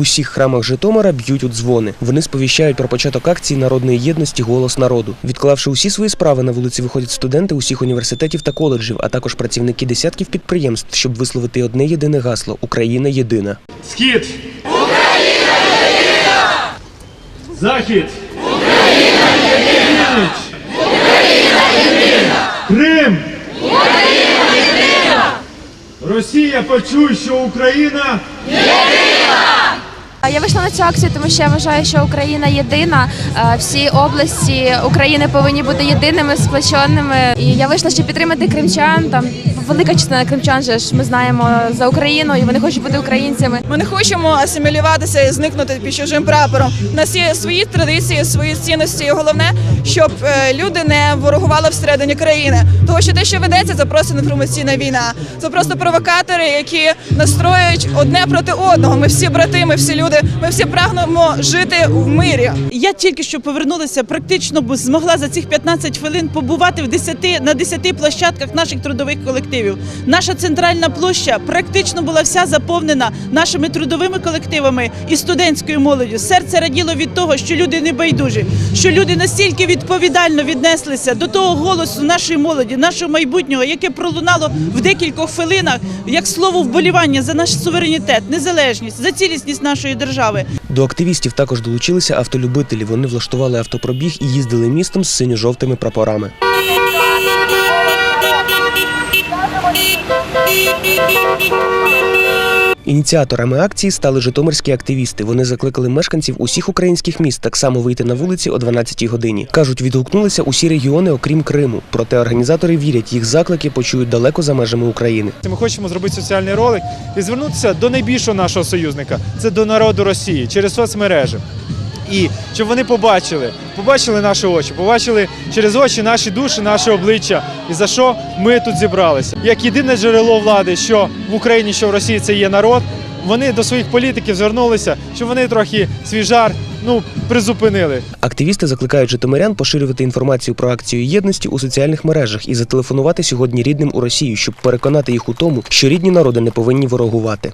усіх храмах Житомира б'ють у дзвони. Вони сповіщають про початок акції народної єдності Голос народу. Відклавши усі свої справи, на вулиці виходять студенти усіх університетів та коледжів, а також працівники десятків підприємств, щоб висловити одне єдине гасло Україна єдина. Схід! Україна єдина! Захід! Україна єдина! Україна єдина! Крим! Україна єдина! Росія почуй, що Україна Я вийшла на цю акцію, тому що я вважаю, що Україна єдина. Е, Всі області України повинні бути єдиними, сплоченими. І я вийшла, щоб підтримати кримчан. Там велика частина кримчан же ж ми знаємо за Україну, і вони хочуть бути українцями. Ми не хочемо асимілюватися і зникнути під чужим прапором. У нас є свої традиції, свої цінності. І головне, щоб е, люди не ворогували всередині країни. Тому що те, що ведеться, це просто інформаційна війна. Це просто провокатори, які настроюють одне проти одного. Ми всі брати, ми всі люди. Ми всі прагнемо жити в мирі. Я тільки що повернулася, практично б змогла за цих 15 хвилин побувати в 10, на 10 площадках наших трудових колективів. Наша центральна площа практично була вся заповнена нашими трудовими колективами і студентською молоддю. Серце раділо від того, що люди не байдужі, що люди настільки відповідально віднеслися до того голосу нашої молоді, нашого майбутнього, яке пролунало в декількох хвилинах, як слово вболівання за наш суверенітет, незалежність, за цілісність нашої держави. До активістів також долучилися автолюбителі. Вони влаштували автопробіг і їздили містом з синьо-жовтими прапорами. Ініціаторами акції стали житомирські активісти. Вони закликали мешканців усіх українських міст так само вийти на вулиці о 12-й годині. Кажуть, відгукнулися усі регіони, окрім Криму. Проте організатори вірять, їх заклики почують далеко за межами України. Ми хочемо зробити соціальний ролик і звернутися до найбільшого нашого союзника це до народу Росії через соцмережі. І щоб вони побачили, побачили наші очі, побачили через очі наші душі, наше обличчя, і за що ми тут зібралися. Як єдине джерело влади, що в Україні, що в Росії це є народ. Вони до своїх політиків звернулися, щоб вони трохи свій жар ну призупинили. Активісти закликають житомирян поширювати інформацію про акцію єдності у соціальних мережах і зателефонувати сьогодні рідним у Росію, щоб переконати їх у тому, що рідні народи не повинні ворогувати.